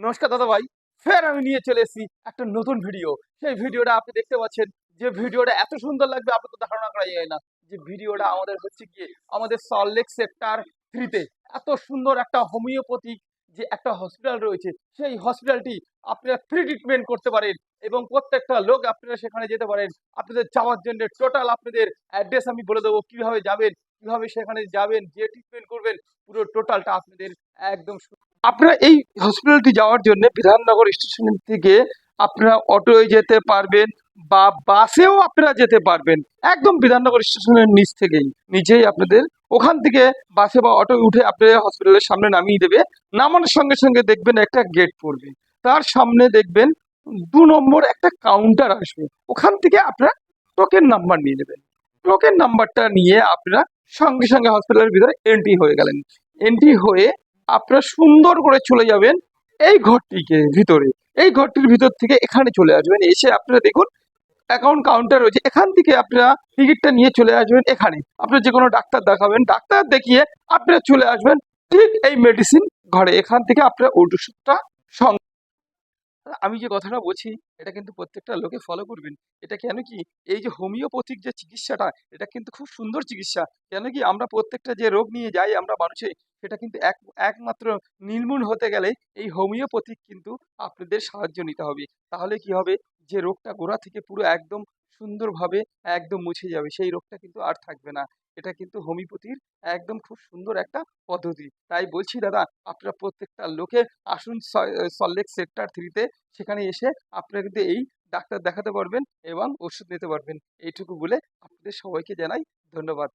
নমস্কার দাদা ভাই। ফের আমি নিয়ে চলে এসেছি একটা নতুন ভিডিও সেই ভিডিওটা আপনি দেখতে পাচ্ছেন। যে ভিডিওটা এত সুন্দর লাগবে, আপনার তো ধারণা করা যায় না। যে ভিডিওটা আমাদের হচ্ছে গিয়ে আমাদের সল্টলেক সেক্টর থ্রিতে এত সুন্দর একটা হোমিওপ্যাথিক যে একটা হসপিটাল রয়েছে, সেই হসপিটালটি আপনারা ফ্রি ট্রিটমেন্ট করতে পারেন এবং প্রত্যেকটা লোক আপনারা সেখানে যেতে পারেন। আপনাদের যাওয়ার জন্য টোটাল আপনাদের অ্যাড্রেস আমি বলে দেবো, কীভাবে যাবেন, কীভাবে সেখানে যাবেন, যে ট্রিটমেন্ট করবেন, পুরো টোটালটা আপনাদের একদম আপনারা এই হসপিটালটি যাওয়ার জন্য বিধাননগর স্টেশন থেকে আপনারা অটোয় যেতে পারবেন বা বাসেও আপনারা যেতে পারবেন। একদম বিধাননগর স্টেশনের নিচ থেকেই, নিচেই আপনাদের। ওখান থেকে বাসে বা অটোয় উঠে আপনাদের হসপিটালের সামনে নামিয়ে দেবে। নামানোর সঙ্গে সঙ্গে দেখবেন একটা গেট পড়বে। তার সামনে দেখবেন দু নম্বর একটা কাউন্টার আসবে। ওখান থেকে আপনারা টোকেন নাম্বার নিয়ে নেবেন। টোকেন নাম্বারটা নিয়ে আপনারা সঙ্গে সঙ্গে হসপিটালের ভিতরে এন্ট্রি হয়ে গেলেন। এন্ট্রি হয়ে আপনারা সুন্দর করে চলে যাবেন এই ঘরটিকে ভিতরে। এই ঘরটির ভিতর থেকে এখানে চলে আসবেন। এসে আপনারা দেখুন অ্যাকাউন্ট কাউন্টার রয়েছে। এখান থেকে আপনারা টিকিটটা নিয়ে চলে আসবেন এখানে। আপনারা যে কোনো ডাক্তার দেখাবেন, ডাক্তার দেখিয়ে আপনারা চলে আসবেন ঠিক এই মেডিসিন ঘরে। এখান থেকে আপনারা ওষুধটা আমি যে কথাটা বলছি, এটা কিন্তু প্রত্যেকটা লোকে ফলো করবেন। এটা কেন কি, এই যে হোমিওপ্যাথিক যে চিকিৎসাটা, এটা কিন্তু খুব সুন্দর চিকিৎসা। কেন কি, আমরা প্রত্যেকটা যে রোগ নিয়ে যাই আমরা মানুষে, সেটা কিন্তু এক, একমাত্র নির্মূল হতে গেলে এই হোমিওপ্যাথিক কিন্তু আপনাদের সাহায্য নিতে হবে। তাহলে কি হবে, যে রোগটা গোড়া থেকে পুরো একদম সুন্দরভাবে একদম মুছে যাবে। সেই রোগটা কিন্তু আর থাকবে না। এটা কিন্তু হোমিওপ্যাথির একদম খুব সুন্দর একটা পদ্ধতি। তাই বলছি, দাদা, আপনারা প্রত্যেকটা লোকে আসুন সল্লেক সেক্টর থ্রিতে সেখানে এসে আপনারা কিন্তু এই ডাক্তার দেখাতে পারবেন এবং ওষুধ নিতে পারবেন। এইটুকু বলে আপনাদের সবাইকে জানাই ধন্যবাদ।